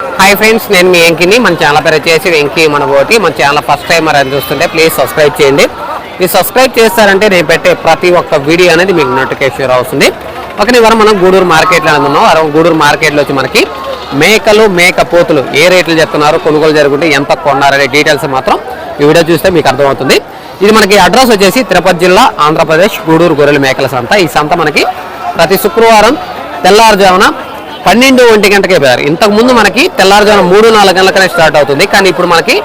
Hi friends నేను మీ వెంకిని. మన channel పేరు వచ్చేసి వెంకీ మన మన ఛానల్ ఫస్ట్ టైం అని చూస్తుంటే ప్లీజ్ సబ్స్క్రైబ్ చేయండి. మీరు సబ్స్క్రైబ్ చేస్తారంటే నేను పెట్టే ప్రతి ఒక్క వీడియో అనేది మీకు నోటిఫికేషన్ అవుతుంది ఒకటి వారం మనం గూడూరు మార్కెట్లో అనేది గూడూరు మార్కెట్లో వచ్చి మనకి మేకలు మేక పోతులు ఏ రేట్లు చెప్తున్నారు కొనుగోలు జరుగుతుంటే ఎంత కొన్నారనే డీటెయిల్స్ మాత్రం ఈ వీడియో చూస్తే మీకు అర్థమవుతుంది. ఇది మనకి అడ్రస్ వచ్చేసి తిరుపతి జిల్లా ఆంధ్రప్రదేశ్ గూడూరు గొర్రెల మేకల సంత. ఈ సంత మనకి ప్రతి శుక్రవారం తెల్లవారుజామున పన్నెండు ఒంటి గంటకే పోయారు ఇంతకుముందు మనకి తెల్లారుజామున మూడు నాలుగు గంటలకనే స్టార్ట్ అవుతుంది. కానీ ఇప్పుడు మనకి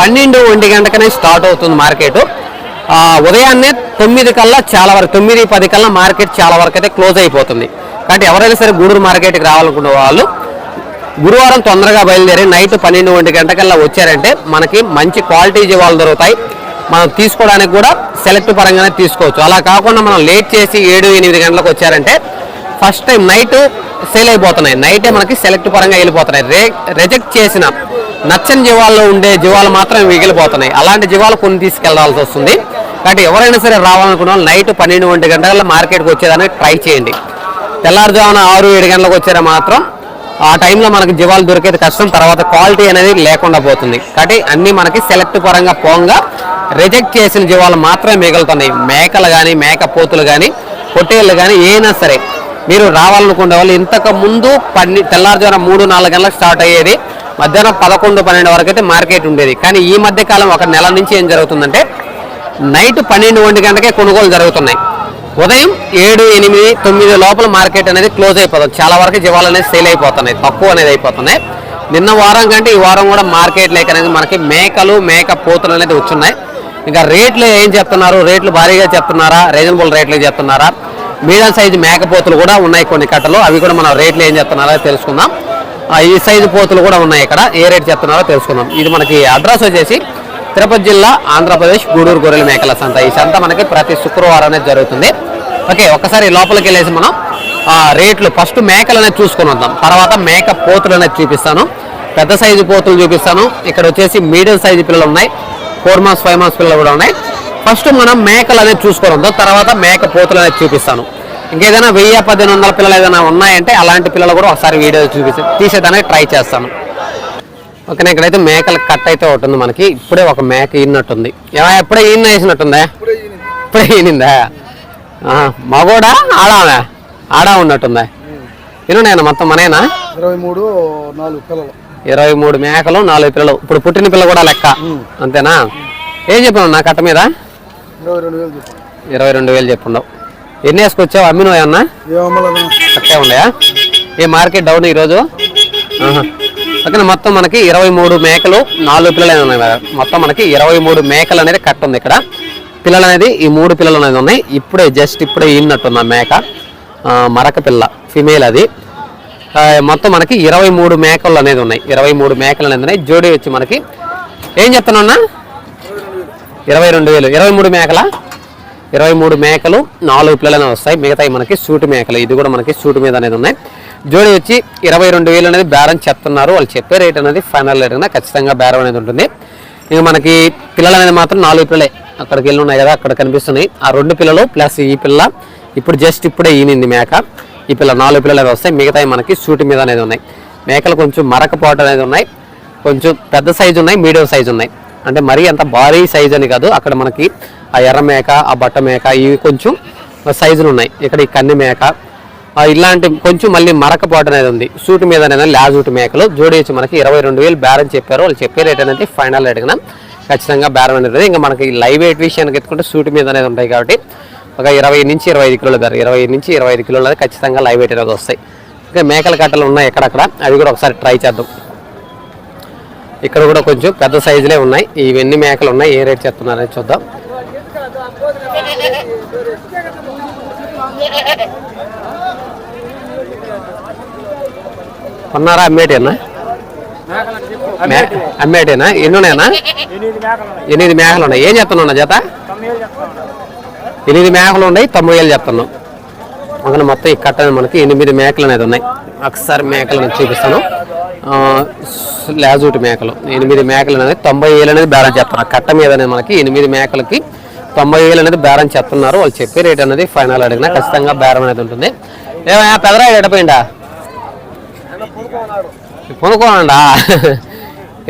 పన్నెండు ఒంటి గంటకనే స్టార్ట్ అవుతుంది మార్కెట్. ఉదయాన్నే తొమ్మిది కల్లా చాలా వరకు తొమ్మిది పది కల్లా మార్కెట్ చాలా వరకు అయితే క్లోజ్ అయిపోతుంది. కాబట్టి ఎవరైనా సరే గూడూరు మార్కెట్కి రావాలనుకునే వాళ్ళు గురువారం తొందరగా బయలుదేరి నైట్ పన్నెండు ఒంటి గంటకల్లా వచ్చారంటే మనకి మంచి క్వాలిటీ జీవాలు దొరుకుతాయి. మనం తీసుకోవడానికి కూడా సెలెక్ట్ పరంగానే తీసుకోవచ్చు. అలా కాకుండా మనం లేట్ చేసి ఏడు ఎనిమిది గంటలకు వచ్చారంటే ఫస్ట్ టైం నైట్ సేల్ అయిపోతున్నాయి. నైటే మనకి సెలెక్ట్ పరంగా వెళ్ళిపోతున్నాయి. రే రిజెక్ట్ చేసిన నచ్చని జీవాల్లో ఉండే జీవాలు మాత్రం మిగిలిపోతున్నాయి. అలాంటి జీవాలు కొన్ని తీసుకెళ్ళాల్సి వస్తుంది. కాబట్టి ఎవరైనా సరే రావాలనుకున్న వాళ్ళు నైట్ పన్నెండు ఒంటి గంటల మార్కెట్కి వచ్చేదానికి ట్రై చేయండి. తెల్లారుజామున ఆరు ఏడు గంటలకు వచ్చారా మాత్రం ఆ టైంలో మనకి జీవాలు దొరికేది కష్టం. తర్వాత క్వాలిటీ అనేది లేకుండా పోతుంది. కాబట్టి అన్నీ మనకి సెలెక్ట్ పరంగా పోంగా రిజెక్ట్ చేసిన జీవాలు మాత్రమే మిగులుతున్నాయి. మేకలు కానీ మేక పోతులు కానీ పొట్టేళ్ళు కానీ ఏమైనా సరే మీరు రావాలనుకునే వాళ్ళు ఇంతకు ముందు పన్ని తెల్లారుజామున మూడు నాలుగు గంటలకు స్టార్ట్ అయ్యేది. మధ్యాహ్నం పదకొండు పన్నెండు వరకు అయితే మార్కెట్ ఉండేది. కానీ ఈ మధ్య కాలం ఒక నెల నుంచి ఏం జరుగుతుందంటే నైట్ పన్నెండు ఒంటి గంటకే కొనుగోలు జరుగుతున్నాయి. ఉదయం ఏడు ఎనిమిది తొమ్మిది లోపల మార్కెట్ అనేది క్లోజ్ అయిపోతుంది. చాలా వరకు జీవాలు అనేది సేల్ అయిపోతున్నాయి. తక్కువ అనేది అయిపోతున్నాయి. నిన్న వారం కంటే ఈ వారం కూడా మార్కెట్ లేక అనేది మనకి మేకలు మేక పోతులు అనేది వచ్చున్నాయి. ఇంకా రేట్లు ఏం చెప్తున్నారు? రేట్లు భారీగా చెప్తున్నారా? రీజనబుల్ రేట్లు చెప్తున్నారా? మీడియం సైజు మేక పోతులు కూడా ఉన్నాయి కొన్ని కట్టలు. అవి కూడా మనం రేట్లు ఏం చెప్తున్నారో తెలుసుకుందాం. ఆ, ఈ సైజు పోతులు కూడా ఉన్నాయి ఇక్కడ. ఏ రేట్ చెప్తున్నారో తెలుసుకుందాం. ఇది మనకి అడ్రస్ వచ్చేసి తిరుపతి జిల్లా ఆంధ్రప్రదేశ్ గూడూరు గొర్రెల మేకల సంత. ఈ సంత మనకి ప్రతి శుక్రవారం అనేది జరుగుతుంది. ఓకే ఒకసారి లోపలికి వెళ్ళేసి మనం రేట్లు ఫస్ట్ మేకలు అనేది చూసుకొని వద్దాం. తర్వాత మేక పోతులు అనేది చూపిస్తాను. పెద్ద సైజు పోతులు చూపిస్తాను. ఇక్కడ వచ్చేసి మీడియం సైజు పిల్లలు ఉన్నాయి. ఫోర్ మంత్స్ ఫైవ్ మంత్స్ పిల్లలు కూడా ఉన్నాయి. ఫస్ట్ మనం మేకలు అనేది చూసుకొని వద్దాం తర్వాత మేక పోతులు అనేది చూపిస్తాను. ఇంకేదైనా వెయ్యి పదిహేను వందల పిల్లలు ఏదైనా ఉన్నాయంటే అలాంటి పిల్లలు కూడా ఒకసారి వీడియో చూపిస్తే తీసేదానికి ట్రై చేస్తాను. ఓకే ఇక్కడైతే మేకల కట్ అయితే ఒకటి ఉంది మనకి. ఇప్పుడే ఒక మేక ఈనట్టుంది. ఎప్పుడే ఈన వేసినట్టుందా ఇప్పుడే ఈనిందా. మగోడా ఆడామే ఆడా ఉన్నట్టుందా? ఇనున్నాయన మొత్తం మనేనా? ఇరవై మూడు నాలుగు పిల్లలు. ఇరవై మూడు మేకలు నాలుగు పిల్లలు. ఇప్పుడు పుట్టిన పిల్ల కూడా లెక్క. అంతేనా? ఏం చెప్పాను నా కట్ట మీద? ఇరవై రెండు వేలు చెప్పాను ఇరవై రెండు వేలు చెప్పుండవు. ఎన్ని వేసుకొచ్చావు? అమ్మినవి అన్నా కరెక్టే ఉన్నాయా? ఏ మార్కెట్ డౌన్ ఈరోజు. ఓకే మొత్తం మనకి ఇరవై మూడు మేకలు నాలుగు పిల్లలు ఉన్నాయి. మొత్తం మనకి ఇరవై మూడు మేకలు అనేది కట్ ఉంది ఇక్కడ. పిల్లలు అనేది ఈ మూడు పిల్లలు అనేది ఉన్నాయి. ఇప్పుడే జస్ట్ ఇప్పుడే ఈనట్టుంది ఆ మేక మరక పిల్ల ఫిమేల్ అది. మొత్తం మనకి ఇరవై మూడు మేకలు అనేది ఉన్నాయి. ఇరవై మూడు మేకలు అనేది ఉన్నాయి. జోడీ వచ్చి మనకి. ఏం చెప్తున్నా ఇరవై రెండు వేలు. ఇరవై మూడు మేకల? ఇరవై మూడు మేకలు నాలుగు పిల్లలు వస్తాయి. మిగతాయి మనకి సూటు మేకలు. ఇది కూడా మనకి సూటు మీద అనేది ఉన్నాయి. జోడి వచ్చి ఇరవై రెండు వేలు అనేది బేరం చెప్తున్నారు. వాళ్ళు చెప్పే రేట్ అనేది ఫైనల్ రేట్ అనేది ఖచ్చితంగా బేరం అనేది ఉంటుంది. ఇక మనకి పిల్లలు అనేది మాత్రం నాలుగు పిల్లలే. అక్కడికి వెళ్ళి ఉన్నాయి కదా అక్కడ కనిపిస్తున్నాయి. ఆ రెండు పిల్లలు ప్లస్ ఈ పిల్ల ఇప్పుడు జస్ట్ ఇప్పుడే ఈనింది మేక. ఈ పిల్ల నాలుగు పిల్లలు అనేవి వస్తాయి. మిగతాయి మనకి సూటు మీద అనేది ఉన్నాయి. మేకలు కొంచెం మరకపోవటం అనేది ఉన్నాయి. కొంచెం పెద్ద సైజు ఉన్నాయి మీడియం సైజు ఉన్నాయి. అంటే మరీ అంత భారీ సైజ్ అని కాదు. అక్కడ మనకి ఆ ఎర్ర మేక ఆ బట్ట మేక ఇవి కొంచెం సైజులు ఉన్నాయి. ఇక్కడ ఈ కన్ని మేక ఆ ఇలాంటి కొంచెం మళ్ళీ మరకపోవడం అనేది ఉంది. సూట్ మీద అనేది లాజూట్ మేకలు. జోడించి మనకి ఇరవై రెండు వేలు బేరం చెప్పారు. వాళ్ళు చెప్పే రేట్ అనేది ఫైనల్ రేట్ కదా ఖచ్చితంగా బేరం అనేది ఇంకా మనకి లైవ్ వెయిట్ విషయానికి ఎత్తుకుంటే సూట్ మీద అనేది ఉంటాయి కాబట్టి ఒక ఇరవై నుంచి ఇరవై ఐదు కిలోలు ధర. ఇరవై నుంచి ఇరవై ఐదు కిలోలు ఖచ్చితంగా లైవ్ వెయిట్ అనేది వస్తాయి. ఇంకా మేకల కట్టలు ఉన్నాయి ఎక్కడక్కడ. అవి కూడా ఒకసారి ట్రై చేద్దాం. ఇక్కడ కూడా కొంచెం పెద్ద సైజులే ఉన్నాయి. ఇవన్నీ మేకలు ఉన్నాయి. ఏ రేట్ చెప్తున్నారని చూద్దాం. కొన్నారా? అమ్మేటేనా? మే- అమ్మేటేనా? ఎన్ని ఉన్నాయన్నా ఎనిమిది మేకలు ఉన్నాయి. ఏం చెప్తున్నా జత? ఎనిమిది మేకలు ఉన్నాయి. తొంభై వేలు చెప్తున్నాం ఒక మొత్తం ఈ కట్ట మనకి ఎనిమిది మేకలు అనేది ఉన్నాయి. ఒకసారి మేకలు చూపిస్తాను. లాజూటి మేకలు. ఎనిమిది మేకలు అనేది తొంభై ఏళ్ళు అనేది బేరం చెప్తున్నారు కట్ట మీద అనేది మనకి ఎనిమిది మేకలకి తొంభై వేలు అనేది బేరం చెప్తున్నారు వాళ్ళు చెప్పే రేట్ అనేది ఫైనల్ అడిగినా ఖచ్చితంగా బేరం అనేది ఉంటుంది. ఏమయ్యా పెదరాయుడు ఎడపోయిందా? కొనుక్కోనండా?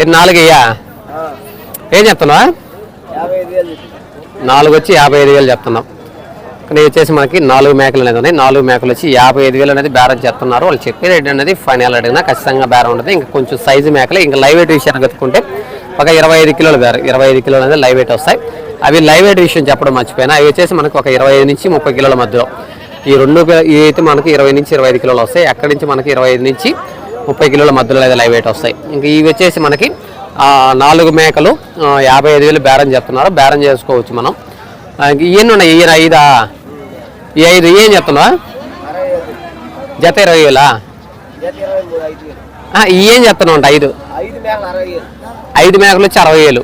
ఇది నాలుగయ్యా ఏం చెప్తున్నావా? నాలుగు వచ్చి యాభై ఐదు వేలు చెప్తున్నాం కానీ వచ్చేసి మనకి నాలుగు మేకలు అనేది ఉన్నాయి. నాలుగు మేకలు వచ్చి యాభై ఐదు వేలు అనేది బేరం చేస్తున్నారు. వాళ్ళు చెప్పే రేట్ అనేది ఫైనల్ అడిగినా ఖచ్చితంగా బేరం ఉంటుంది. ఇంకా కొంచెం సైజు మేకలు. ఇంకా లైవ్ వెయిట్ విషయాన్ని కట్టుకుంటే ఒక ఇరవై ఐదు కిలోలు బేరం. ఇరవై ఐదు కిలోలు అనేది లైవ్ వెయిట్ వస్తాయి. అవి లైవ్ వెయిట్ విషయం చెప్పడం మర్చిపోయినా. అవి వచ్చేసి మనకు ఒక ఇరవై ఐదు నుంచి ముప్పై కిలోల మధ్యలో. ఈ రెండు ఇవి అయితే మనకి ఇరవై నుంచి ఇరవై ఐదు కిలోలు వస్తాయి. అక్కడి నుంచి మనకి ఇరవై ఐదు నుంచి ముప్పై కిలోల మధ్యలో అయితే లైవ్ వెయిట్ వస్తాయి. ఇంకా ఇవి వచ్చేసి మనకి నాలుగు మేకలు యాభై ఐదు వేలు బేరం చెప్తున్నారు బేరం చేసుకోవచ్చు మనం. ఇవన్నీ ఉన్నాయి? ఈయన ఐదా? ఈ ఐదు ఏం చెప్తున్నావా జత ఇరవై వేలా? ఐదు ఏం చెప్తున్నావు అంట ఐదు? ఐదు మేకలు వచ్చి అరవై వేలు.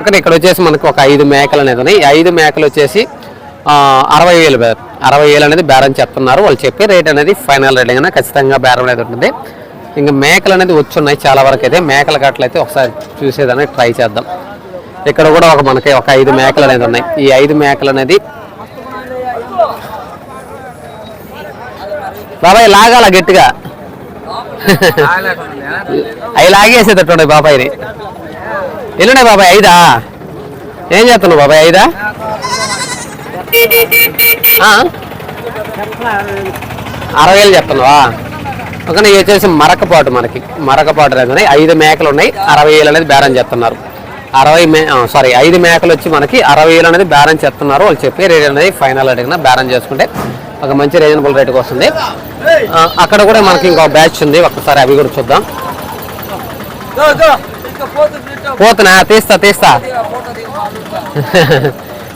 ఇక్కడ ఇక్కడ వచ్చేసి మనకు ఒక ఐదు మేకలు అనేది ఉన్నాయి. ఈ ఐదు మేకలు వచ్చేసి అరవై వేలు అరవై వేలు అనేది బేరం చెప్తున్నారు వాళ్ళు చెప్పే రేట్ అనేది ఫైనల్ రేట్ అయినా ఖచ్చితంగా బేరం అనేది ఉంటుంది. ఇంకా మేకలు అనేది వచ్చి ఉన్నాయి చాలా వరకు అయితే. మేకల గట్ల అయితే ఒకసారి చూసేదానికి ట్రై చేద్దాం. ఇక్కడ కూడా ఒక మనకి ఒక ఐదు మేకలు అనేది ఉన్నాయి. ఈ ఐదు మేకలు అనేది బాబాయ్ లాగాల గట్టిగా? అవి లాగేసేటట్టు బాబాయ్ని. ఎల్లుండే బాబాయ్ ఐదా? ఏం చేస్తున్నావు బాబాయ్ ఐదా? అరవై వేలు చెప్తున్నావా? ఒక ఇవి వచ్చేసి మరకపాటు మనకి. మరకపాటు అనేది ఉన్నాయి. ఐదు మేకలు ఉన్నాయి. అరవై వేలు అనేది బేరం చెప్తున్నారు అరవై మే సారీ ఐదు మేకలు వచ్చి మనకి అరవై వేలు అనేది బేరం చెప్తున్నారు వాళ్ళు చెప్పే రేట్ అనేది ఫైనల్ అడిగిన బేరం చేసుకుంటే ఒక మంచి రీజనబుల్ రేట్కి వస్తుంది. అక్కడ కూడా మనకి ఇంకో బ్యాచ్ ఉంది. ఒకసారి అవి కూడా చూద్దాం. పోతున్నా? తీస్తా తీస్తా.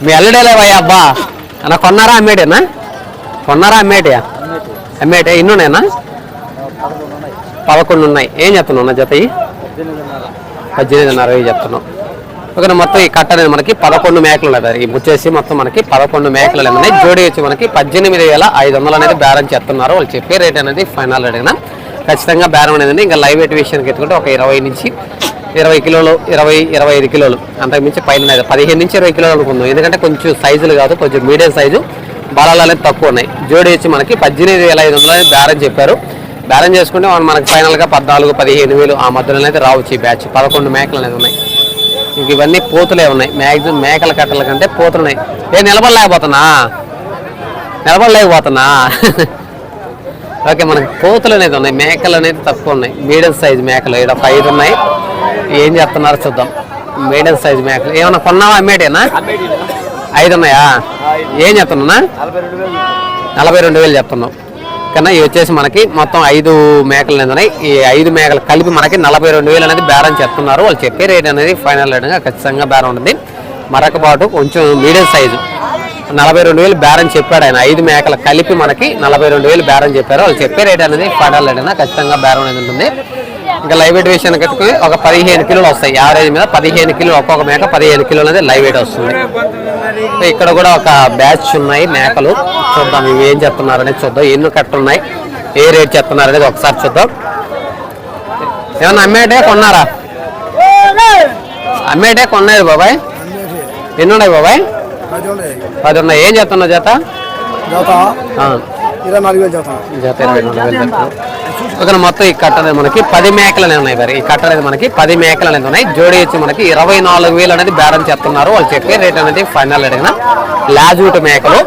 మీ అల్లుడేలేవయ్యా అబ్బా. అన్న కొన్నారా అమ్మేటేనా? కొన్నారా అమ్మేటయా అమ్మేటే? ఇన్ని ఉన్నాయన్నా పదకొండు ఉన్నాయి. ఏం చెప్తున్నావు అన్న జత పద్దెనిమిదిన్నర. వెయ్యి చెప్తున్నావు ఓకే మొత్తం ఈ కట్ట అనేది మనకి పదకొండు మేకలు ఉన్నాయి ఈ వచ్చేసి మొత్తం మనకి పదకొండు మేకలు ఉన్నాయి. జోడి వచ్చి మనకి పద్దెనిమిది వేల ఐదు వందలు అనేది బేరం చేస్తున్నారు. వాళ్ళు చెప్పే రేట్ అనేది ఫైనల్ అడిగిన ఖచ్చితంగా బేరం అనేది ఇంకా లైవ్ వెయిట్ విషయానికి ఎత్తుకుంటే ఒక ఇరవై నుంచి ఇరవై కిలోలు ఇరవై ఇరవై ఐదు కిలోలు అంతకుమించి పైన పదిహేను నుంచి ఇరవై కిలోలు అనుకుందాం. ఎందుకంటే కొంచెం సైజులు కాదు కొంచెం మీడియం సైజు బలాలు అనేది తక్కువ ఉన్నాయి. జోడి వచ్చి మనకి పద్దెనిమిది వేల ఐదు వందలు అనేది బేరం చెప్పారు. బేరం చేసుకుంటే మనకి ఫైనల్గా పద్నాలుగు పదిహేను వేలు ఆ మధ్యలో అయితే రావచ్చు ఈ బ్యాచ్ పదకొండు మేకలు అనేది ఉన్నాయి. ఇంక ఇవన్నీ పోతులే ఉన్నాయి. మ్యాక్సిమం మేకల కట్టల కంటే పోతులు ఉన్నాయి ఏ నిలబడలేకపోతున్నా? నిలబడలేకపోతున్నా? ఓకే మనకి పోతులు అనేది ఉన్నాయి. మేకలు అనేది తక్కువ ఉన్నాయి. మీడియం సైజ్ మేకలు ఇక్కడ ఐదు ఉన్నాయి. ఏం చెప్తున్నారు చూద్దాం. మీడియం సైజ్ మేకలు. ఏమన్నా కొన్నావా అమ్మేటేనా ఐదు ఉన్నాయా? ఏం చెప్తున్నా నలభై రెండు వేలు. నలభై రెండు వేలు చెప్తున్నాం కన్నా ఇవి వచ్చేసి మనకి మొత్తం ఐదు మేకలు ఉన్నాయి ఈ ఐదు మేకలు కలిపి మనకి నలభై రెండు వేలు అనేది బేరం చెప్తున్నారు వాళ్ళు చెప్పే రేట్ అనేది ఫైనల్ రేట్గా ఖచ్చితంగా బేరం ఉంటుంది. మరొక పాటు కొంచెం మీడియం సైజు నలభై రెండు వేలు బేరం చెప్పాడు ఆయన. ఐదు మేకలు కలిపి మనకి నలభై రెండు వేలు బేరం చెప్పారు. వాళ్ళు చెప్పే రేట్ అనేది ఫైనల్ రేట్ అయినా ఖచ్చితంగా బేరం అనేది ఉంటుంది. ఇంకా లైవ్ వెయిట్ విషయానికి ఒక పదిహేను కిలోలు వస్తాయి. యావరేజ్ మీద పదిహేను కిలోలు ఒక్కొక్క మేక పదిహేను కిలోలు అనేది లైవ్ వెయిట్ వస్తుంది. ఇక్కడ కూడా ఒక బ్యాచ్ ఉన్నాయి మేకలు. చూద్దాం ఇవి ఏం చెప్తున్నారు అనేది చూద్దాం. ఎన్ని కట్ట ఉన్నాయి? ఏ రేట్ చెప్తున్నారు అనేది ఒకసారి చూద్దాం. ఏమన్నా అమ్మేటే కొన్నారా? అమ్మేటే కొన్నాయి బాబాయ్. ఎన్ని ఉన్నాయి బాబాయ్? పది ఉన్నాయి. ఏం చెప్తున్నావు జత? జత. ఇరవై నాలుగు వేలు జత. ఇరవై నాలుగు వేలు ఓకే మొత్తం ఈ కట్ట అనేది మనకి పది మేకలు అనేవి ఉన్నాయి మరి. ఈ కట్ట అనేది మనకి పది మేకలు అనేది ఉన్నాయి. జోడి వచ్చి మనకి ఇరవై నాలుగు వేలు అనేది బేరం చెప్తున్నారు వాళ్ళు చెప్పే రేట్ అనేది ఫైనల్ అడిగిన లాజూట్ మేకలు.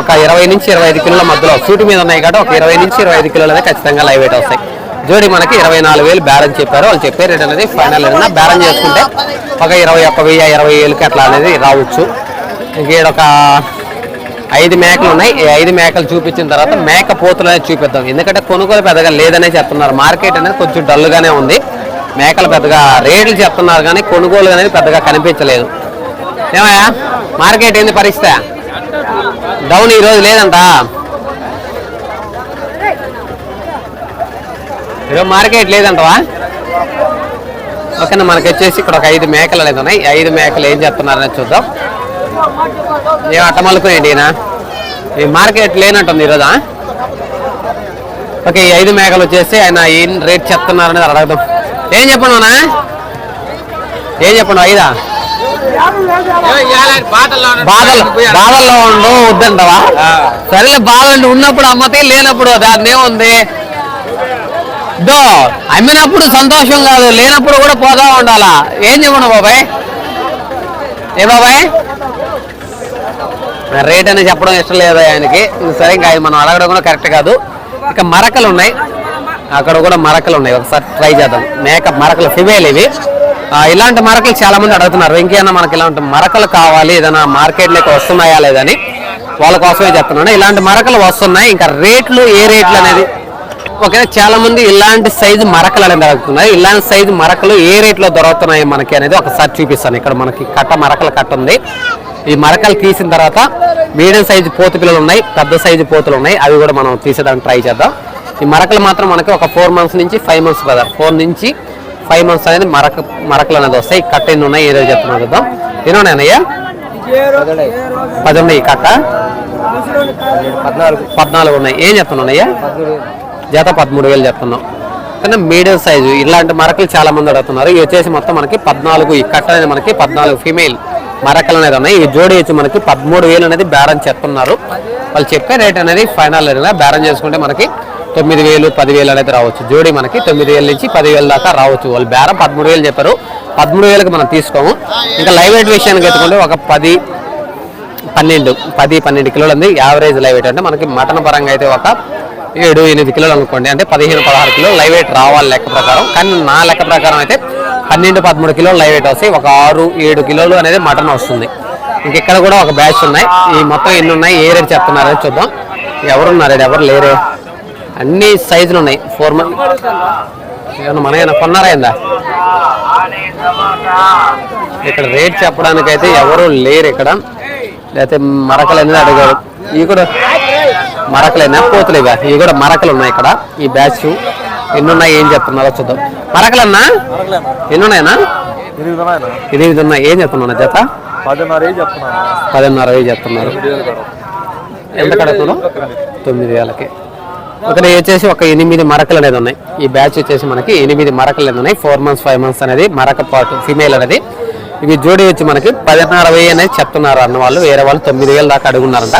ఒక ఇరవై నుంచి ఇరవై ఐదు కిలోల మధ్యలో సూటి మీద ఉన్నాయి కాబట్టి ఒక ఇరవై నుంచి ఇరవై ఐదు కిలోలు అనేది ఖచ్చితంగా లైవ్ వెయిట్ వస్తాయి. జోడి మనకి ఇరవై నాలుగు వేలు బేరం చెప్పారు. వాళ్ళు చెప్పే రేట్ అనేది ఫైనల్ అడిగిన బేరం చేసుకుంటే ఒక ఇరవై ఒక్క వెయ్యి ఇరవై వేలకి అట్లా అనేది రావచ్చు. ఇంకేడొక ఐదు మేకలు ఉన్నాయి. ఈ ఐదు మేకలు చూపించిన తర్వాత మేక పోతులు అనేది చూపిద్దాం. ఎందుకంటే కొనుగోలు పెద్దగా లేదనే చెప్తున్నారు. మార్కెట్ అనేది కొంచెం డల్గానే ఉంది. మేకలు పెద్దగా రేట్లు చెప్తున్నారు కానీ కొనుగోలు అనేది పెద్దగా కనిపించలేదు. ఏమయ్యా? మార్కెట్ ఏంది పరిస్థితి? డౌన్ ఈరోజు లేదంట? ఈరోజు మార్కెట్ లేదంటవా? ఓకేనా మనకి వచ్చేసి ఇక్కడ ఒక ఐదు మేకలు అనేది ఉన్నాయి. ఐదు మేకలు ఏం చెప్తున్నారనేది చూద్దాం. ఏం అట్టమలుకునేయండి ఈయన? ఈ మార్కెట్ లేనట్టుంది ఈరోజా? ఓకే ఈ ఐదు మేకలు వచ్చేసి ఆయన ఏం రేట్ చెప్తున్నారనేది అడగదాం. ఏం చెప్పండి అన్నా ఏం చెప్పండి ఐదా? బాధలు బాధల్లో ఉండు వద్దంటవా? సరేలే బాధ ఉన్నప్పుడు అమ్మతే లేనప్పుడు దాన్ని ఏముంది? దో అమ్మినప్పుడు సంతోషం కాదు లేనప్పుడు కూడా పోతా ఉండాలా? ఏం చెప్పను బాబాయ్? ఏ బాబాయ్? రేట్ అనేది చెప్పడం ఇష్టం లేదు ఆయనకి. సరే ఇంకా మనం అడగడం కూడా కరెక్ట్ కాదు. ఇక మరకలు ఉన్నాయి. అక్కడ కూడా మరకలు ఉన్నాయి. ఒకసారి ట్రై చేద్దాం. మేకప్ మరకలు ఫిమేల్ ఇవి. ఇలాంటి మరకలు చాలా మంది అడుగుతున్నారు ఇంకేమైనా మనకి ఇలాంటి మరకలు కావాలి ఏదైనా మార్కెట్లోకి వస్తున్నాయా లేదని వాళ్ళ కోసమే చెప్తున్నాను. ఇలాంటి మరకలు వస్తున్నాయి. ఇంకా రేట్లు ఏ రేట్లు అనేది. ఓకే చాలా మంది ఇలాంటి సైజు మరకలు అనేది అడుగుతున్నారు. ఇలాంటి సైజు మరకలు ఏ రేట్లో దొరుకుతున్నాయి మనకి అనేది ఒకసారి చూపిస్తాను. ఇక్కడ మనకి కట్ట మరకల కట్ట ఉంది. ఈ మరకలు తీసిన తర్వాత మీడియం సైజు పోతు పిల్లలు ఉన్నాయి పెద్ద సైజు పోతులు ఉన్నాయి అవి కూడా మనం తీసేదానికి ట్రై చేద్దాం. ఈ మరకలు మాత్రం మనకి ఒక ఫోర్ మంత్స్ నుంచి ఫైవ్ మంత్స్ కదా ఫోర్ నుంచి ఫైవ్ మంత్స్ అనేది మరక మరకలు అనేది వస్తాయి. ఈ కట్ట ఎన్ని ఉన్నాయి ఏదో చెప్తున్నా చూద్దాం. ఎన్నోన్నాయన్నయ్యా పది ఉన్నాయి కట్ట. పద్నాలుగు. పద్నాలుగు ఉన్నాయి. ఏం చెప్తున్నాయ్యా జత పదమూడు వేలు చెప్తున్నాం. కానీ మీడియం సైజు ఇలాంటి మరకలు చాలా మంది అడుగుతున్నారు. ఇవి వచ్చేసి మొత్తం మనకి పద్నాలుగు ఈ కట్ట అనేది మనకి పద్నాలుగు ఫీమేల్. మరకలు అనేది ఉన్నాయి ఈ జోడి వచ్చి మనకి పదమూడు వేలు అనేది బేరం చెప్తున్నారు వాళ్ళు చెప్పే రేట్ అనేది ఫైనల్ రేట్ బేరం చేసుకుంటే మనకి తొమ్మిది వేలు పదివేలు అనేది రావచ్చు. జోడి మనకి తొమ్మిది వేల నుంచి పదివేల దాకా రావచ్చు. వాళ్ళు బేరం పదమూడు వేలు చెప్పారు. పదమూడు వేలకు మనం తీసుకోము. ఇంకా లైవ్ వెయిట్ విషయానికి ఎత్తుకుంటే ఒక పది పన్నెండు పది పన్నెండు కిలోలు ఉంది. యావరేజ్ లైవ్ వెయిట్ అంటే మనకి మటన్ పరంగా అయితే ఒక ఏడు ఎనిమిది కిలోలు అనుకోండి. అంటే పదిహేను పదహారు కిలోలు లైవ్ వెయిట్ రావాలి లెక్క ప్రకారం. కానీ నా లెక్క ప్రకారం అయితే పన్నెండు పదమూడు కిలోలు లైవ్ వెయిట్ వస్తాయి. ఒక ఆరు ఏడు కిలోలు అనేది మటన్ వస్తుంది. ఇంకెక్కడ కూడా ఒక బ్యాచ్ ఉన్నాయి. ఈ మొత్తం ఎన్ని ఉన్నాయి? ఏ రేట్ చెప్తున్నారని చూద్దాం. ఎవరున్నారు? ఎవరు లేరే? అన్ని సైజులు ఉన్నాయి. ఫోర్ మంత్ ఏమన్నా మన ఏమైనా కొన్నారా ఏందా ఇక్కడ రేట్ చెప్పడానికైతే ఎవరు లేరు ఇక్కడ. లేకపోతే మరకలు అనేది అడిగారు. ఇవి కూడా మరకలేనా పోతులు ఇక ఇవి కూడా మరకలు ఉన్నాయి ఇక్కడ. ఈ బ్యాచ్ ఎన్నున్నాయి? ఏం చెప్తున్నారో చూద్దాం. మరకలన్నా? ఎన్ని ఎనిమిది ఉన్నాయి ఏం చెప్తున్నా జత? పదిన్నర వేలు చెప్తున్నారు. ఎంత కడుగుతున్నావు తొమ్మిది వేలకి. ఒకటి వచ్చేసి ఒక ఎనిమిది మరకలు అనేది ఉన్నాయి. ఈ బ్యాచ్ వచ్చేసి మనకి ఎనిమిది మరకలు అనేది ఉన్నాయి. ఫోర్ మంత్స్ ఫైవ్ మంత్స్ అనేది మరక పాటు ఫీమేల్ అనేది. ఇవి జోడి వచ్చి మనకి పదిన్నర వెయ్యి అనేది చెప్తున్నారు అన్న వాళ్ళు. వేరే వాళ్ళు తొమ్మిది వేలు దాకా అడుగున్నారంట.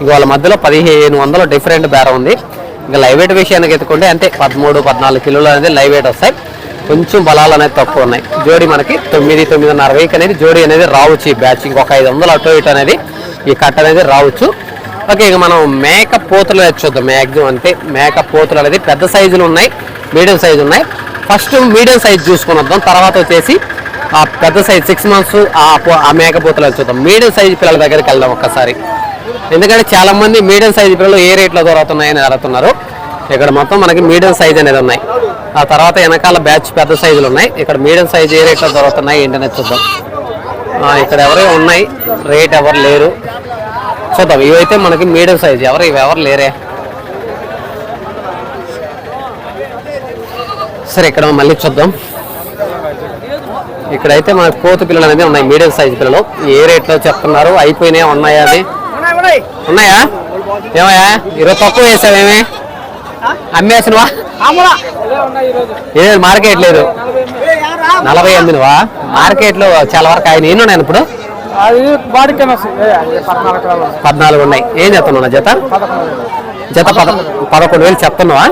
ఇంక వాళ్ళ మధ్యలో పదిహేను వందలు డిఫరెంట్ బేర ఉంది. ఇంకా లైవ్ వెయిట్ విషయానికి ఎత్తుకుంటే అంటే పదమూడు పద్నాలుగు కిలోలు అనేది లైవ్ వెయిట్ వస్తాయి. కొంచెం బలాలు అనేది తక్కువ ఉన్నాయి. జోడి మనకి తొమ్మిది తొమ్మిదిన్నర వెయ్యికి అనేది జోడి అనేది రావచ్చు ఈ బ్యాచ్ ఇంకొక ఐదు వందలు అటు ఇటు అనేది ఈ కట్ అనేది రావచ్చు. ఓకే ఇక మనం మేక పోతులు అనేది చూద్దాం. మ్యాక్సిమం అంతే మేక పోతులు అనేది పెద్ద సైజులు ఉన్నాయి మీడియం సైజు ఉన్నాయి. ఫస్ట్ మీడియం సైజ్ చూసుకొని వద్దాం. తర్వాత వచ్చేసి ఆ పెద్ద సైజ్ సిక్స్ మంత్స్ ఆ మేక పోతులు అనేది చూద్దాం. మీడియం సైజ్ పిల్లల దగ్గరికి వెళ్దాం ఒక్కసారి. ఎందుకంటే చాలా మంది మీడియం సైజ్ పిల్లలు ఏ రేట్లో దొరుకుతున్నాయని అడుగుతున్నారు. ఇక్కడ మొత్తం మనకి మీడియం సైజ్ అనేది ఉన్నాయి. ఆ తర్వాత వెనకాల బ్యాచ్ పెద్ద సైజులు ఉన్నాయి. ఇక్కడ మీడియం సైజ్ ఏ రేట్లో దొరుకుతున్నాయి ఏంటనేది చూద్దాం. ఇక్కడ ఎవరు ఉన్నాయి? రేట్ ఎవరు లేరు? చూద్దాం. ఇవైతే మనకి మీడియం సైజ్. ఎవరు ఇవి ఎవరు లేరే? సరే ఇక్కడ మళ్ళీ చూద్దాం. ఇక్కడైతే మనకు కోతి పిల్లలు అనేది ఉన్నాయి. మీడియం సైజ్ పిల్లలు. ఏ రేట్లో చెప్తున్నారు? అయిపోయినాయి? ఉన్నాయా అది? ఉన్నాయా? ఏమయ్యా? ఈరోజు తక్కువ వేసావేమి అమ్మేసినవా? ఏ మార్కెట్ లేదు. నలభై ఎనిమిదివా? మార్కెట్లో చాలా వరకు ఆయన ఎన్ని ఉన్నాయి ఇప్పుడు? పద్నాలుగు ఉన్నాయి. ఏం చెప్తున్నా జత? జత పద పదకొండు వేలు చెప్తున్నావా?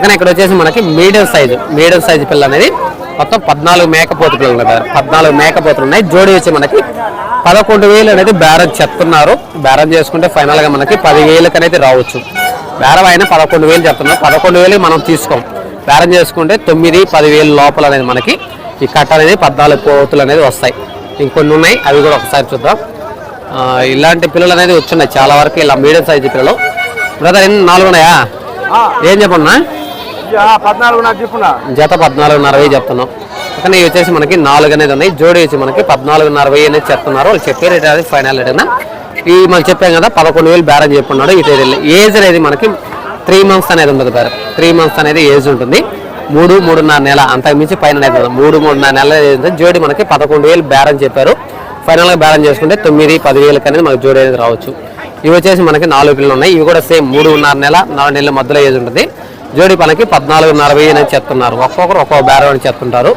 కానీ ఇక్కడ వచ్చేసి మనకి మీడియం సైజు. మీడియం సైజు పిల్ల అనేది మొత్తం పద్నాలుగు మేకపోతు పిల్లలు పద్నాలుగు మేకపోతులు ఉన్నాయి. జోడి వచ్చి మనకి పదకొండు వేలు అనేది బేరం చెప్తున్నారు. బేరం చేసుకుంటే ఫైనల్గా మనకి పదివేలకు అనేది రావచ్చు. బేరం అయినా పదకొండు వేలు చెప్తున్నారు. పదకొండు వేలు మనం తీసుకోం. బేరం చేసుకుంటే తొమ్మిది పదివేలు లోపల అనేది మనకి ఈ కట్ట అనేది పద్నాలుగు పోతులు అనేది వస్తాయి. ఇంకొన్ని ఉన్నాయి అవి కూడా ఒకసారి చూద్దాం. ఇలాంటి పిల్లలు అనేది వచ్చున్నాయి చాలా వరకు ఇలా మీడియం సైజు పిల్లలు. బ్రదర్ ఎన్ని నాలుగు ఉన్నాయా? ఏం చెప్పన్నా? జత పద్నాలుగున్నర చెప్తున్నాం. కానీ ఇవి వచ్చేసి మనకి నాలుగు అనేది ఉన్నాయి. జోడి వచ్చి మనకి పద్నాలుగున్నర వెయ్యి అనేది చెప్తున్నారు. వాళ్ళు చెప్పే రేట్ అనేది ఫైనల్ రేట్ అయినా ఈ మనం చెప్పాం కదా పదకొండు వేలు బేరం చెప్పున్నాడు. ఇటు ఏజ్ అనేది మనకి త్రీ మంత్స్ అనేది ఉండదు బేరం త్రీ మంత్స్ అనేది ఏజ్ ఉంటుంది. మూడు మూడున్నర నెల అంతకు మించి పైన అనేది మూడు మూడున్నర నెల ఏజ్ జోడి మనకి పదకొండు వేలు బేరం చెప్పారు. ఫైనల్గా బేరం చేసుకుంటే తొమ్మిది పదివేలకు అనేది మనకి జోడి అనేది రావచ్చు. ఇవి వచ్చేసి మనకి నాలుగు పిల్లలు ఉన్నాయి. ఇవి కూడా సేమ్ మూడున్నర నెల నాలుగు నెలల మధ్యలో ఏజ్ ఉంటుంది. జోడి పనికి పద్నాలుగున్నర వెయ్యి అనేది చెప్తున్నారు. ఒక్కొక్కరు ఒక్కొక్క బేరం అని చెప్తుంటారు.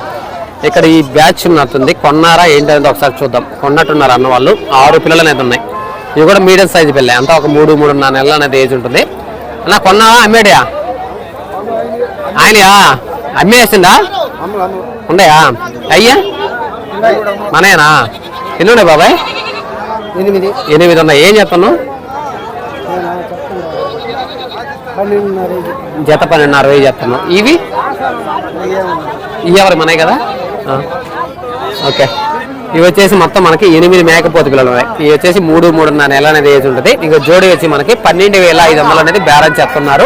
ఇక్కడ ఈ బ్యాచ్ ఉన్నట్టుంది. కొన్నారా ఏంటనేది ఒకసారి చూద్దాం. కొన్నట్టున్నారు అన్న వాళ్ళు. ఆరు పిల్లలు అనేది ఉన్నాయి. ఇవి కూడా మీడియం సైజు పిల్ల అంతా ఒక మూడు మూడున్నర నెలలు అనేది ఏజ్ ఉంటుంది. అన్న కొన్నావా? అమ్మేడియా? ఆయనయా? అమ్మేసిందా ఉన్నాయా? అయ్యా? మనయేనా? ఎన్ని ఉన్నాయి బాబాయ్? ఎనిమిది. ఎనిమిది ఉన్నాయి. ఏం పన్నెండున్నర జత పన్నెండున్నర వెయ్యి చెప్తున్నావు ఇవి? ఇవి ఎవరు? మనవి కదా. ఓకే. ఇవి వచ్చేసి మొత్తం మనకి ఎనిమిది మేకపోతు పిల్లలు ఉన్నాయి. ఇవి వచ్చేసి మూడు మూడున్నర నెల అనేది ఏజ్ ఉంటుంది. ఇంకా జోడి వచ్చి మనకి పన్నెండు వేల ఐదు వందలు అనేది బేరం చెప్తున్నారు.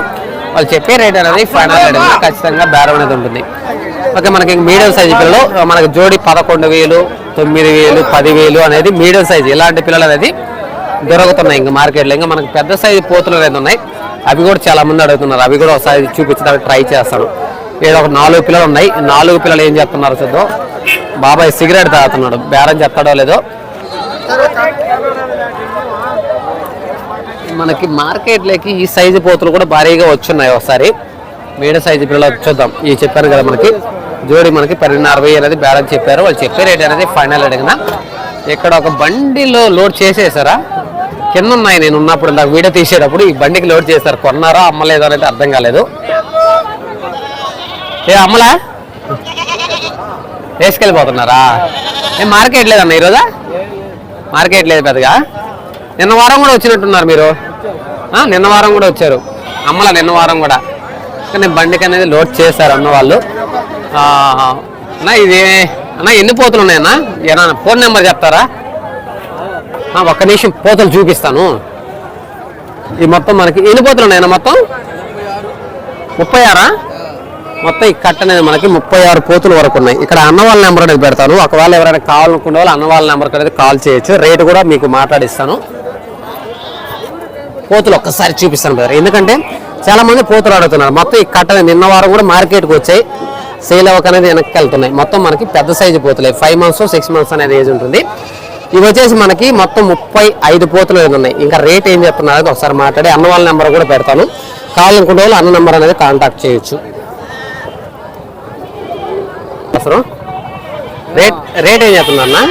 వాళ్ళు చెప్పే రేట్ అనేది ఫైనల్ రేట్ అనేది ఖచ్చితంగా బేరం అనేది ఉంటుంది. ఓకే మనకి మీడియం సైజు పిల్లలు మనకి జోడి పదకొండు వేలు తొమ్మిది వేలు పదివేలు అనేది మీడియం సైజు ఇలాంటి పిల్లలు అనేది దొరుకుతున్నాయి ఇంకా మార్కెట్లో. ఇంకా మనకి పెద్ద సైజు పోతులు అనేది ఉన్నాయి. అవి కూడా చాలా మంది అడుగుతున్నారు. అవి కూడా ఒకసారి చూపించడానికి ట్రై చేస్తాను. ఏదో ఒక నాలుగు పిల్లలు ఉన్నాయి. ఈ నాలుగు పిల్లలు ఏం చెప్తున్నారు చూద్దాం బాబాయ్ సిగరెట్ తాగుతున్నాడు. బేరం చెప్తాడో లేదో? మనకి మార్కెట్లోకి ఈ సైజు పోతులు కూడా భారీగా వచ్చున్నాయి ఒకసారి. మీడియం సైజు పిల్లలు చూద్దాం. ఈ చెప్పాను కదా మనకి. జోడి మనకి పన్నెండు అరవై అనేది బేరం చెప్పారు. వాళ్ళు చెప్పే రేట్ అనేది ఫైనల్ అడిగిన. ఇక్కడ ఒక బండిలో లోడ్ చేసేసారా? కింద ఉన్నాయి. నేను ఉన్నప్పుడు నాకు వీడియో తీసేటప్పుడు ఈ బండికి లోడ్ చేశారు. కొన్నారా అమ్మలేదో అనేది అర్థం కాలేదు. ఏ అమ్మలా వేసుకెళ్ళిపోతున్నారా? ఏ మార్కెట్ లేదన్న ఈరోజా? మార్కెట్ లేదు పెద్దగా. నిన్న వారం కూడా వచ్చినట్టున్నారు మీరు. నిన్న వారం కూడా వచ్చారు. అమ్మలా నిన్న వారం కూడా. కానీ బండికి అనేది లోడ్ చేశారు అన్న వాళ్ళు. అన్న ఇది అన్న ఎన్ని పోతులు ఉన్నాయన్నా? ఏనా ఫోన్ నెంబర్ చెప్తారా? ఒక్క నిమిషం పోతలు చూపిస్తాను. ఈ మొత్తం మనకి ఎన్ని పోతులు ఉన్నాయన్నా మొత్తం? ముప్పై ఆరా? మొత్తం ఈ కట్ట అనేది మనకి ముప్పై ఆరు పోతుల వరకు ఉన్నాయి. ఇక్కడ అన్న వాళ్ళ నెంబర్ అనేది పెడతాను. ఒకవేళ ఎవరైనా కావాలనుకునే వాళ్ళు అన్న వాళ్ళ నెంబర్కి అనేది కాల్ చేయొచ్చు. రేటు కూడా మీకు మాట్లాడిస్తాను. పోతులు ఒక్కసారి చూపిస్తాను బ్రదర్ ఎందుకంటే చాలా మంది పోతులు అడుగుతున్నారు. మొత్తం ఈ కట్ట నిన్న వారం కూడా మార్కెట్కి వచ్చాయి. సేల్ అవ్వక అనేది వెనక్కి వెళ్తున్నాయి. మొత్తం మనకి పెద్ద సైజు పోతులే. ఫైవ్ మంత్స్ సిక్స్ మంత్స్ అనేది ఏజ్ ఉంటుంది. ఇవి వచ్చేసి మనకి మొత్తం ముప్పై ఐదు పోతులు అనేది ఉన్నాయి. ఇంకా రేట్ ఏం చెప్తున్నారు అనేది ఒకసారి మాట్లాడి అన్న వాళ్ళ నెంబర్ కూడా పెడతాను. కావాలనుకునే వాళ్ళు అన్న నెంబర్ అనేది కాంటాక్ట్ చేయొచ్చు. అసలు రేట్ రేట్ ఏం చెప్తున్నా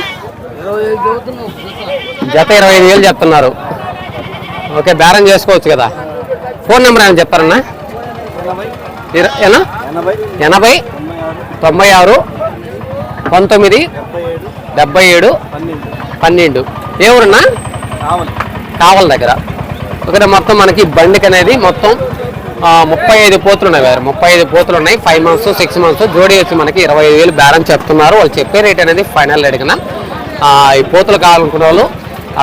జత ఇరవై ఐదు వేలు చెప్తున్నారు ఓకే బేరం చేసుకోవచ్చు కదా. ఫోన్ నెంబర్ ఏమైనా చెప్తారన్నా ఏనా? ఎనభై తొంభై ఆరు పంతొమ్మిది డెబ్బై ఏడు పన్నెండు. ఏ ఊరన్నా? కావాలి. దగ్గర. ఒకటే మొత్తం మనకి బండికి అనేది మొత్తం ముప్పై ఐదు పోతులు ఉన్నాయి వేరే ముప్పై ఐదు పోతులు ఉన్నాయి ఫైవ్ మంత్స్ సిక్స్ మంత్స్ జోడీ వచ్చి మనకి ఇరవై ఐదు వేలు బేరం చెప్తున్నారు. వాళ్ళు చెప్పే రేట్ అనేది ఫైనల్ రేట్ కన్నా ఈ పోతులు కావాలనుకున్న వాళ్ళు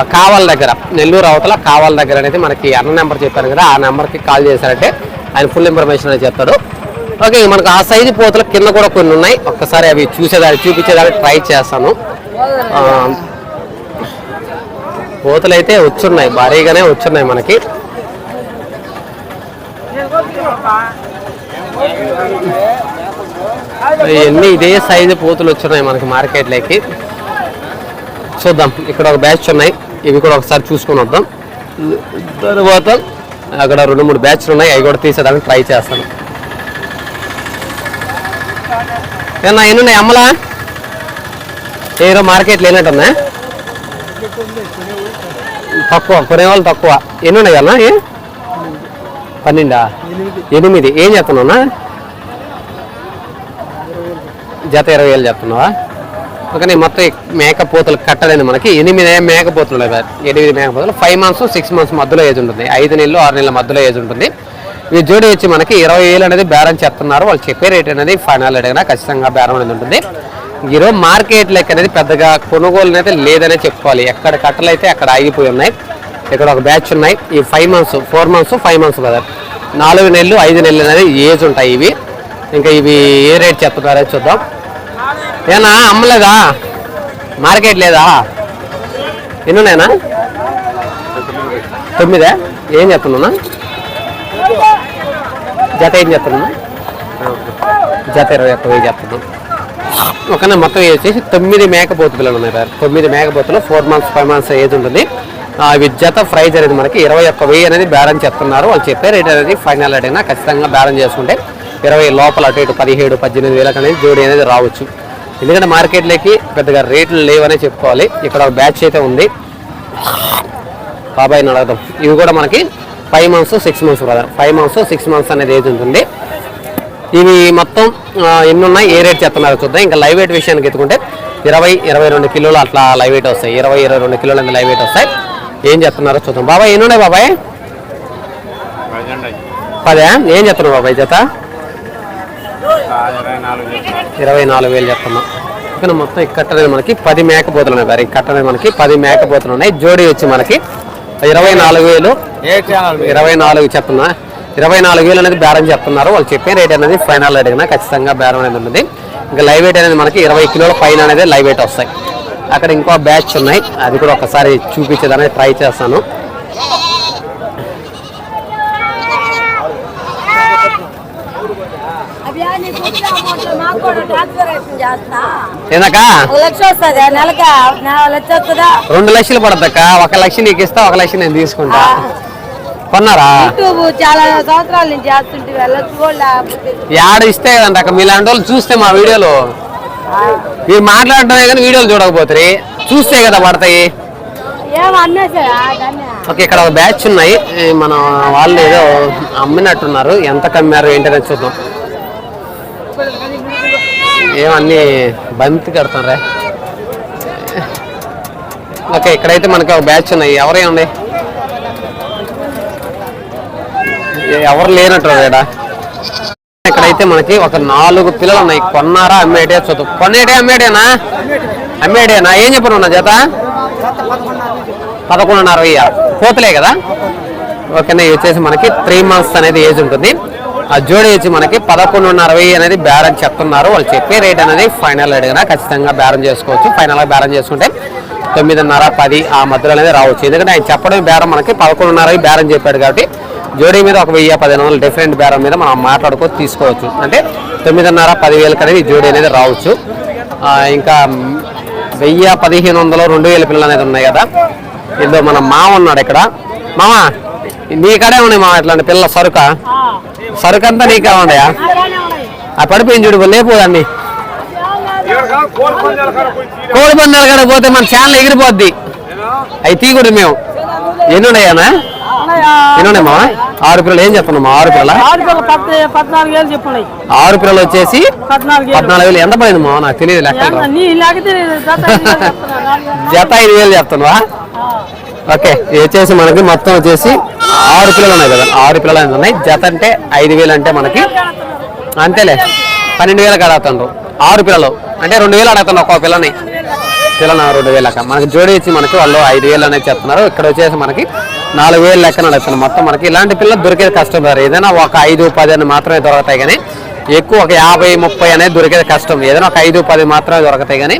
ఆ కావాల దగ్గర నెల్లూరు అవతల కావాల దగ్గర అనేది మనకి అన్న నెంబర్ చెప్పాను కదా ఆ నెంబర్కి కాల్ చేశారంటే ఆయన ఫుల్ ఇన్ఫర్మేషన్ అనేది చెప్తాడు. ఓకే మనకు ఆ సైజు పోతుల కింద కూడా కొన్ని ఉన్నాయి. ఒక్కసారి అవి చూసేదాన్ని చూపించేదానికి ట్రై చేస్తాను. పోతులు అయితే వచ్చున్నాయి భారీగానే వచ్చున్నాయి మనకి. ఇవన్నీ ఇదే సైజు పోతులు వచ్చున్నాయి మనకి మార్కెట్లోకి చూద్దాం. ఇక్కడ ఒక బ్యాచ్ ఉన్నాయి. ఇవి కూడా ఒకసారి చూసుకొని వద్దాం. తర్వాత అక్కడ రెండు మూడు బ్యాచ్లు ఉన్నాయి. అవి కూడా తీసేదానికి ట్రై చేస్తాను. ఏమన్నా ఎన్ని ఉన్నాయి అమ్మలా? ఏదో మార్కెట్ లేనట్టున్నా తక్కువ కొనేవాళ్ళు తక్కువ. ఎన్ని ఉన్నాయి అన్నా ఏ? పన్నెండా? ఎనిమిది. ఏం చెప్తున్నావునా జత ఇరవై వేలు చెప్తున్నావా ఓకే మొత్తం ఈ మేకపోతలు కట్టలేదు మనకి ఎనిమిది మేకపోతులు ఉన్నాయి ఎనిమిది మేకపోతలు. ఫైవ్ మంత్స్ సిక్స్ మంత్స్ మధ్యలో ఏజ్ ఉంటుంది. ఐదు నెలలు ఆరు నెలల మధ్యలో ఏజ్ ఉంటుంది. ఈ జోడి వచ్చి మనకి ఇరవై వేలు అనేది బేరం చెప్తున్నారు. వాళ్ళు చెప్పే రేట్ అనేది ఫైనల్ రేట్ అయినా ఖచ్చితంగా బేరం అనేది ఉంటుంది. ఈరోజు మార్కెట్ లెక్క అనేది పెద్దగా కొనుగోలు అయితే లేదనే చెప్పుకోవాలి. ఎక్కడ కట్టలు అయితే అక్కడ ఆగిపోయి ఉన్నాయి. ఇక్కడ ఒక బ్యాచ్ ఉన్నాయి. ఈ five months four months five months కదా. నాలుగు నెలలు ఐదు నెలలు అనేది ఏజ్ ఉంటాయి ఇవి. ఇంకా ఇవి ఏ రేట్ చెప్తున్నారో చూద్దాం. ఏనా అమ్మలేదా? మార్కెట్ లేదా? ఎన్ని ఉన్నాయనా ఏం చెప్తున్నా జత ఏం చెప్తున్నా జత ఇరవై ఒక్క వెయ్యి చెప్తున్నాం. ఒకనే మొత్తం ఏజ్ వచ్చేసి తొమ్మిది మేకపోతు పిల్లలు ఉన్నాయి సార్. తొమ్మిది మేకపోతులు four months five months age ఉంటుంది. ఆ, ఇవి జత ప్రైజ్ అనేది మనకి ఇరవై ఒక్క వెయ్యి అనేది బ్యాలెన్స్ చెప్తున్నారు వాళ్ళు చెప్పే రేట్ అనేది ఫైనల్ రేట్ అయినా ఖచ్చితంగా బ్యాలెన్స్ చేసుకుంటే ఇరవై లోపల అటు ఇటు పదిహేడు పద్దెనిమిది వేలకు అనేది జోడి అనేది రావచ్చు. ఎందుకంటే మార్కెట్లోకి పెద్దగా రేట్లు లేవనే చెప్పుకోవాలి. ఇక్కడ ఒక బ్యాచ్ అయితే ఉంది. బాబాయ్ అడగదాం. ఇవి కూడా మనకి five months six months brother five months six months అనేది ఏజ్ ఉంటుంది. ఇవి మొత్తం ఎన్నున్నాయి ఎన్ని ఉన్నాయి? ఏ రేట్ చెప్తున్నారో చూద్దాం. ఇంకా లైవ్ వెయిట్ విషయానికి ఎత్తుకుంటే ఇరవై ఇరవై రెండు కిలోలు అట్లా లైవ్ వెయిట్ వస్తాయి. ఇరవై ఇరవై రెండు కిలోలు అనేది లైవ్ వెయిట్ వస్తాయి. ఏం చెప్తున్నారో చూద్దాం. బాబాయ్ ఎన్ని ఉన్నాయి బాబాయ్? పదే? ఏం చెప్తున్నావు బాబాయ్ జత? ఇరవై నాలుగు వేలు చెప్తున్నాం ఇక్కడ మొత్తం అనేది మనకి. పది మేకపోతులు ఉన్నాయి కట్ట అనేది మనకి. పది మేకపోతులు ఉన్నాయి. జోడీ వచ్చి మనకి ఇరవై నాలుగు వేలు. ఇరవై నాలుగు చెప్తున్నా ఇరవై నాలుగు వేలు అనేది బేరం చెప్తున్నారు వాళ్ళు చెప్పే రేట్ అనేది ఫైనల్ రేట్ కన్నా ఖచ్చితంగా బేరం అనేది ఉంటుంది ఇంకా లైవ్ వెయిట్ అనేది మనకి ఇరవై కిలోల పైన అనేది లైవ్ వెయిట్ వస్తాయి. అక్కడ ఇంకో బ్యాచ్ ఉన్నాయి. అది కూడా ఒకసారి చూపించేదానికి ట్రై చేస్తాను. రెండు లక్షలు పడద్దక్క? ఒక లక్ష నీకు ఇస్తా ఒక లక్ష నేను తీసుకుంటా. కొన్నారా? చాలా సంవత్సరాల నుంచి యాడ ఇస్తే కదండి అక్క మీలాంటి వాళ్ళు చూస్తే మా వీడియోలు. మీరు మాట్లాడటమే కానీ వీడియోలు చూడకపోతే చూస్తే కదా పడతాయి. ఓకే ఇక్కడ ఒక బ్యాచ్ ఉన్నాయి. మన వాళ్ళు ఏదో అమ్మినట్టున్నారు. ఎంత కమ్మారు ఏంటనేది చూద్దాం. ఏమన్నీ బంతి కడుతున్నారా ఓకే ఇక్కడైతే మనకి ఒక బ్యాచ్ ఉన్నాయి. ఎవరే ఉంది ఎవరు లేనట్టు ఇక్కడ? అయితే మనకి ఒక నాలుగు పిల్లలు ఉన్నాయి. కొన్నారా? అమ్మేటే చూద్దాం కొన్నేటే అమ్మేటేనా అమ్మేటేనా ఏం చెప్పను నా జత? పదకొండున్నర వెయ్యి? పోతలే కదా? ఓకేనా ఇవి వచ్చేసి మనకి త్రీ మంత్స్ అనేది ఏజ్ ఉంటుంది. ఆ జోడి వచ్చి మనకి పదకొండున్నర వెయ్యి అనేది బేరం చెప్తున్నారు. వాళ్ళు చెప్పే రేట్ అనేది ఫైనల్ అడిగినా ఖచ్చితంగా బేరం చేసుకోవచ్చు. ఫైనల్గా బేరం చేసుకుంటే తొమ్మిదిన్నర పది ఆ మధ్యలో అనేది రావచ్చు. ఎందుకంటే ఆయన చెప్పడం బేరం మనకి పదకొండున్నర బేరం చెప్పాడు కాబట్టి జోడీ మీద ఒక వెయ్యి పదిహేను వందలు డిఫరెంట్ బేరం మీద మనం మాట్లాడుకో తీసుకోవచ్చు. అంటే తొమ్మిదిన్నర పదివేలకు అనేది జోడీ అనేది రావచ్చు. ఇంకా వెయ్యి పదిహేను వందలు రెండు వేల పిల్లలు అనేది ఉన్నాయి కదా. ఇదో మన మామ ఉన్నాడు ఇక్కడ. మామ నీ కడే ఉన్నాయి మామ ఇట్లాంటి పిల్లల సరుక? సరుకు అంతా నీకే ఉన్నాయా? ఆ పడిపోయింది చూడు లేపు దాన్ని. కోడి పందాలు కాడ పోతే మన ఛానల్ ఎగిరిపోద్ది. అవి తీయకూడదు మేము. ఎన్ని ఉన్నాయానా ఎన్ని ఉన్నాయి మామ? ఆరు పిల్లలు ఏం చెప్తున్నాం ఆరు పిల్లల? ఆరు పిల్లలు వచ్చేసి పద్నాలుగు వేలు. ఎంత పడింది మామ? నాకు తెలియదు లెక్క జత ఐదు వేలు చెప్తున్నావా. ఓకే వచ్చేసి మనకి మొత్తం వచ్చేసి ఆరు పిల్లలు ఉన్నాయి కదా. ఆరు పిల్లలు ఉన్నాయి? జత అంటే ఐదు వేలు అంటే మనకి అంతేలే. పన్నెండు వేలకు అడుగుతుండ్రు ఆరు పిల్లలు. అంటే రెండు వేలు అడుగుతున్నారు ఒక్కో పిల్లని. పిల్లని రెండు వేలు లెక్క మనకి జోడి ఇచ్చి మనకి వాళ్ళు ఐదు వేలు అనేది చెప్తున్నారు. ఇక్కడ వచ్చేసి మనకి నాలుగు వేలు లెక్క అడుగుతున్నారు మొత్తం మనకి ఇలాంటి పిల్లలు దొరికేది కష్టం సార్. ఏదైనా ఒక ఐదు పది అని మాత్రమే దొరుకుతాయి కానీ ఎక్కువ ఒక యాభై ముప్పై అనేది దొరికేది కష్టం. ఏదైనా ఒక ఐదు పది మాత్రమే దొరుకుతాయి కానీ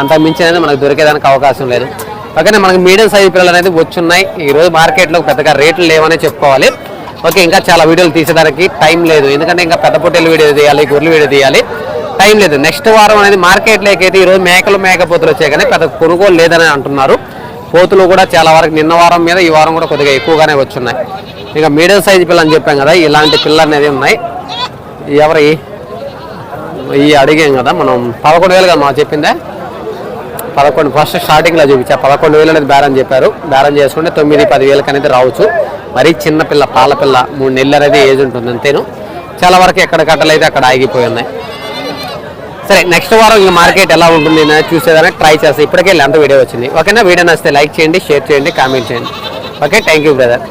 అంత మించి అనేది మనకు దొరికేదానికి అవకాశం లేదు. ఓకే మనకి మీడియం సైజు పిల్లలు అనేది వచ్చున్నాయి. ఈరోజు మార్కెట్లో పెద్దగా రేట్లు లేవనే చెప్పుకోవాలి. ఓకే ఇంకా చాలా వీడియోలు తీసేదానికి టైం లేదు. ఎందుకంటే ఇంకా పెద్ద పొట్టేలు వీడియో తీయాలి గొర్రెలు వీడియో తీయాలి. టైం లేదు. నెక్స్ట్ వారం అనేది మార్కెట్లోకి అయితే ఈరోజు మేకలు మేకపోతులు వచ్చాయి కానీ పెద్ద కొనుగోలు లేదని అంటున్నారు. పోతులు కూడా చాలా వరకు నిన్న వారం మీద ఈ వారం కూడా కొద్దిగా ఎక్కువగానే వచ్చున్నాయి. ఇక మీడియం సైజ్ పిల్ల అని చెప్పాం కదా ఇలాంటి పిల్ల అనేది ఉన్నాయి. ఎవరి? ఈ అడిగాం కదా మనం పదకొండు వేలు కదా మా చెప్పిందే? పదకొండు ఫస్ట్ స్టార్టింగ్లో చూపించా. పదకొండు వేలు అనేది బేరం చెప్పారు. బేరం చేసుకుంటే తొమ్మిది పది వేలకు అనేది రావచ్చు. మరీ చిన్నపిల్ల పాలపిల్ల మూడు నెలలు అనేది ఏజ్ ఉంటుంది అంతేను. చాలా వరకు ఎక్కడ కట్టలు అయితే అక్కడ ఆగిపోయి ఉన్నాయి. సరే నెక్స్ట్ వారం ఇంకా మార్కెట్ ఎలా ఉంటుంది చూసేదానికి ట్రై చేస్తాను ఇప్పటికే లెంత వీడియో వచ్చింది. ఓకేనా? వీడియో నచ్చితే లైక్ చేయండి షేర్ చేయండి కామెంట్ చేయండి. Okay thank you brother